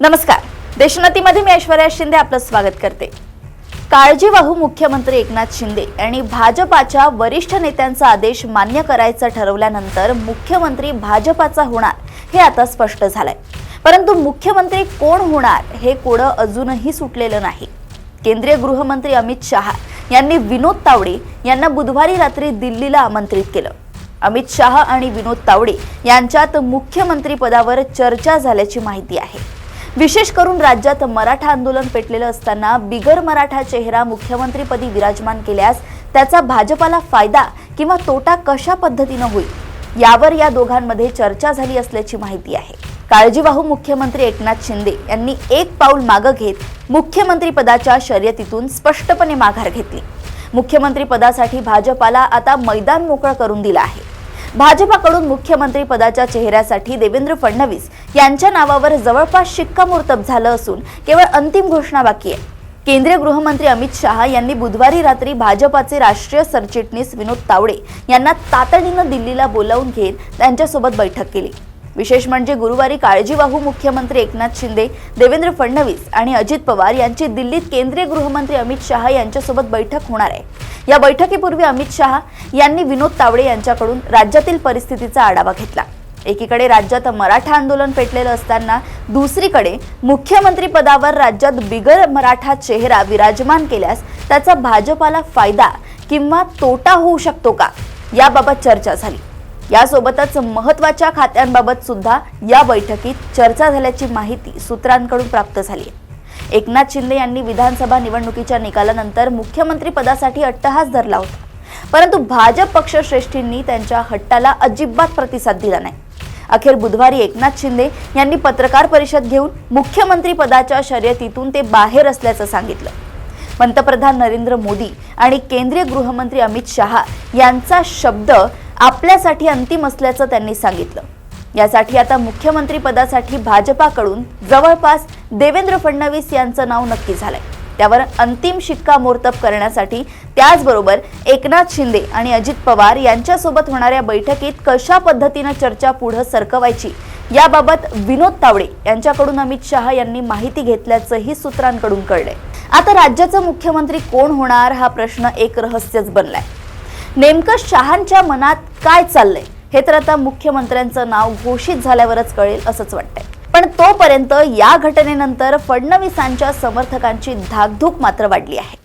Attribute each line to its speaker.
Speaker 1: नमस्कार. देशोन्नतीमध्ये मी ऐश्वर्या शिंदे आपलं स्वागत करते. काळजीवाहू मुख्यमंत्री एकनाथ शिंदे यांनी भाजपाच्या वरिष्ठ नेत्यांचा आदेश मान्य करायचं ठरवल्यानंतर मुख्यमंत्री भाजपाचा होणार हे आता स्पष्ट झालंय. परंतु मुख्यमंत्री कोण होणार हे कोडं अजूनही सुटलेलं नाही. केंद्रीय गृहमंत्री अमित शहा यांनी विनोद तावडे यांना बुधवारी रात्री दिल्लीला आमंत्रित केलं. अमित शहा आणि विनोद तावडे यांच्यात मुख्यमंत्री पदावर चर्चा झाल्याची माहिती आहे. विशेष करून राज्यात मराठा आंदोलन पेटलेलं असताना बिगर मराठा चेहरा मुख्यमंत्रीपदी विराजमान केल्यास त्याचा भाजपाला फायदा किंवा तोटा कशा पद्धतीनं होईल? यावर या दोघांमध्ये चर्चा झाली असल्याची माहिती आहे. काळजीवाहू मुख्यमंत्री एकनाथ शिंदे यांनी एक पाऊल मागं घेत मुख्यमंत्रीपदाच्या शर्यतीतून स्पष्टपणे माघार घेतली. मुख्यमंत्री पदासाठी भाजपाला आता मैदान मोकळं करून दिलं आहे. भाजपाकडून मुख्यमंत्री पदाच्या चेहऱ्यासाठी देवेंद्र फडणवीस यांच्या नावावर जवळपास शिक्कामोर्तब झालं असून केवळ अंतिम घोषणा बाकी आहे. केंद्रीय गृहमंत्री अमित शहा यांनी बुधवारी रात्री भाजपाचे राष्ट्रीय सरचिटणीस विनोद तावडे यांना तातडीनं दिल्लीला बोलावून घेत त्यांच्यासोबत बैठक केली. विशेष म्हणजे गुरुवारी काळजीवाहू मुख्यमंत्री एकनाथ शिंदे देवेंद्र फडणवीस आणि अजित पवार यांची दिल्लीत केंद्रीय गृहमंत्री अमित शहा यांच्यासोबत बैठक होणार आहे. या बैठकीपूर्वी अमित शहा यांनी विनोद तावडे यांच्याकडून राज्यातील परिस्थितीचा आढावा घेतला. एकीकडे राज्यात मराठा आंदोलन पेटलेलं असताना दुसरीकडे मुख्यमंत्री पदावर राज्यात बिगर मराठा चेहरा विराजमान केल्यास त्याचा भाजपाला फायदा किंवा तोटा होऊ शकतो का? याबाबत चर्चा झाली. यासोबतच महत्त्वाच्या खात्यांबाबत सुद्धा या बैठकीत चर्चा झाल्याची माहिती सूत्रांकडून प्राप्त झाली आहे. एकनाथ शिंदे यांनी विधानसभा निवडणुकीच्या निकालानंतर मुख्यमंत्री पदासाठी अट्टहास धरला होता. परंतु भाजप पक्षश्रेष्ठींनी त्यांच्या हट्टाला अजिबात प्रतिसाद दिला नाही. अखेर बुधवारी एकनाथ शिंदे यांनी पत्रकार परिषद घेऊन मुख्यमंत्री पदाच्या शर्यतीतून ते बाहेर असल्याचं सांगितलं. पंतप्रधान नरेंद्र मोदी आणि केंद्रीय गृहमंत्री अमित शहा यांचा शब्द आपल्यासाठी अंतिम असल्याचं त्यांनी सांगितलं. यासाठी आता मुख्यमंत्री पदासाठी भाजपाकडून जवळपास देवेंद्र फडणवीस यांचं नाव नक्की झालंय. त्यावर अंतिम शिक्कामोर्तब करण्यासाठी त्याचबरोबर एकनाथ शिंदे आणि अजित पवार यांच्यासोबत होणाऱ्या बैठकीत कशा पद्धतीनं चर्चा पुढे सरकवायची याबाबत विनोद तावडे यांच्याकडून अमित शहा यांनी माहिती घेतल्याचंही सूत्रांकडून कळलंय. आता राज्याचं मुख्यमंत्री कोण होणार हा प्रश्न एक रहस्यच बनलाय. नेमकं शहांच्या मनात काय चाललंय? हे तर आता मुख्यमंत्र्यांचं नाव घोषित झाल्यावरच कळेल असंच वाटतंय. पण तोपर्यंत या घटनेनंतर फडणवीसांच्या समर्थकांची धाकधूक मात्र वाढली आहे.